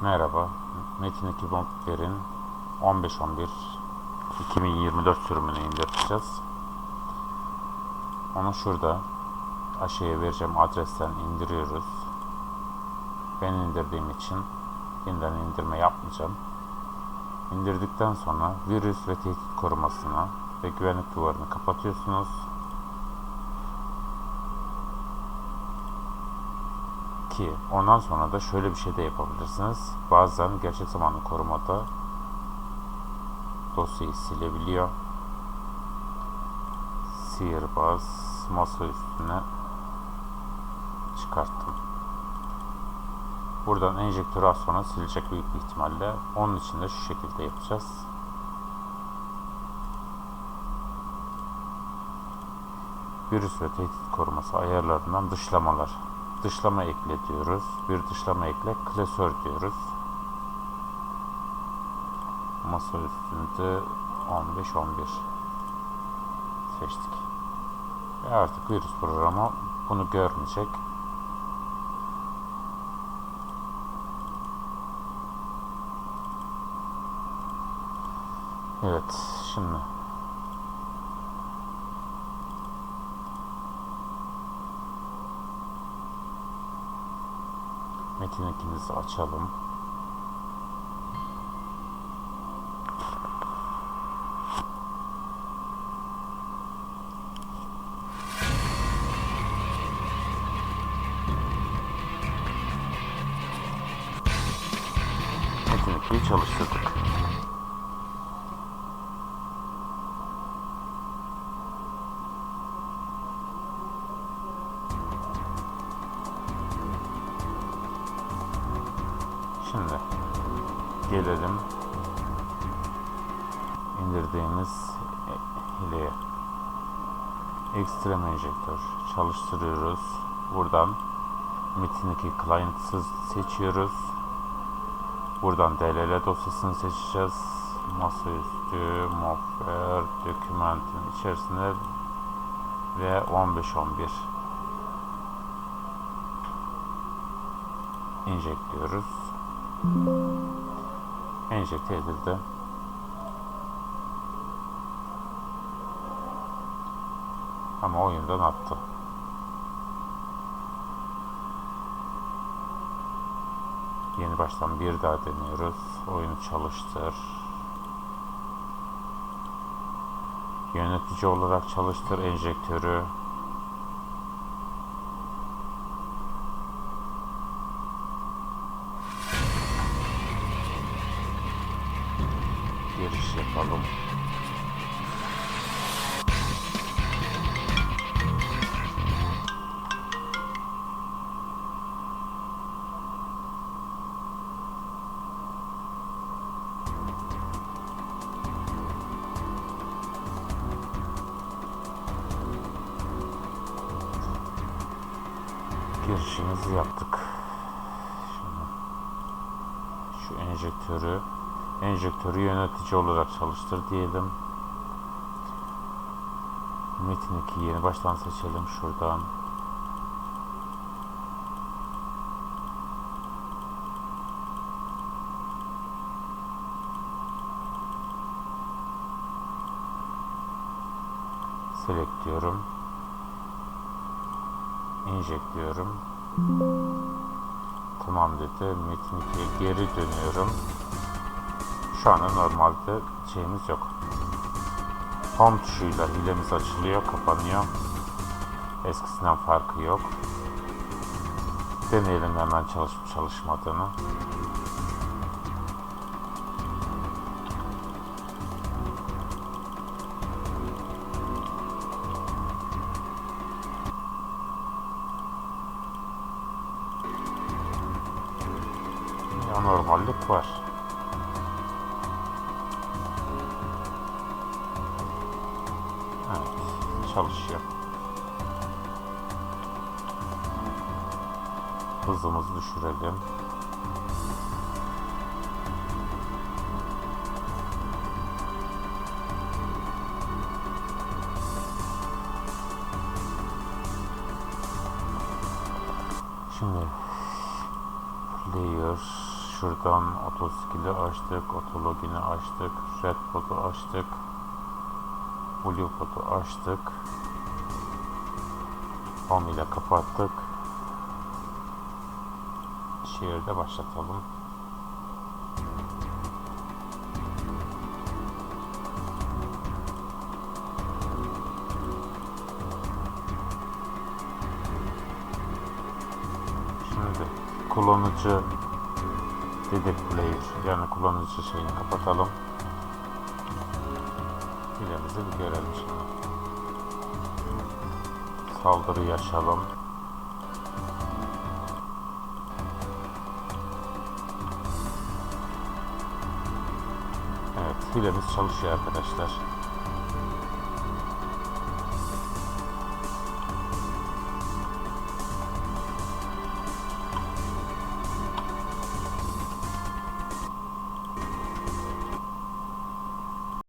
Merhaba. Metin 2 Bonkler'in 15-11 2024 sürümünü indireceğiz. Onu şurada aşağıya vereceğim adresten indiriyoruz. Ben indirdiğim için yeniden indirme yapmayacağım. İndirdikten sonra virüs ve tehdit korumasını ve güvenlik duvarını kapatıyorsunuz. Ki ondan sonra da şöyle bir şey de yapabilirsiniz. Bazen gerçek zamanlı korumada dosyayı silebiliyor. Sihirbaz masa üstüne çıkarttım. Buradan enjektörü az sonra silecek büyük bir ihtimalle. Onun için de şu şekilde yapacağız. Virüs ve tehdit koruması ayarlarından dışlamalar. Dışlama ekle diyoruz. Bir dışlama ekle klasör diyoruz. Masa üstünde 15-11 seçtik. Ve artık virüs programı bunu görmeyecek. Evet, şimdi Metin ikimizi açalım. Metin 2'yi çalıştırdık. Şimdi gelelim indirdiğimiz hileye. Extreme Injector çalıştırıyoruz. Buradan Metin 2 Client'ı seçiyoruz. Buradan DLL dosyasını seçeceğiz. Masaüstü, Moffer, dokümentin içerisinde ve 15-11 injekliyoruz. Enjekte edildi. Ama oyundan attı. Yeni baştan bir daha deniyoruz. Oyunu çalıştır. Yönetici olarak çalıştır enjektörü. Giriş yapalım. girişimizi yaptık. Şimdi şu enjektörü enjektörü yönetici olarak çalıştır diyelim. Metin 2 yeni baştan seçelim şuradan. Select diyorum. Inject diyorum. Tamam dedi. Metin 2'ye geri dönüyorum. Anda normalde şeyimiz yok. Home tuşuyla hilemiz açılıyor, kapanıyor. Eskisinden farkı yok. Deneyelim hemen çalışıp çalışmadığını. Anormallik var. Çalışıyor. Hızımızı düşürelim. Şimdi player şuradan 30 skill'i açtık, otologini açtık, red botu açtık, blue botu açtık. Home ile kapattık. Şehirde başlatalım. Şimdi kullanıcı dedik player yani kullanıcı şeyini kapatalım. Hilemizi bir görelim şimdi. Saldırı açalım. Evet hilemiz çalışıyor arkadaşlar.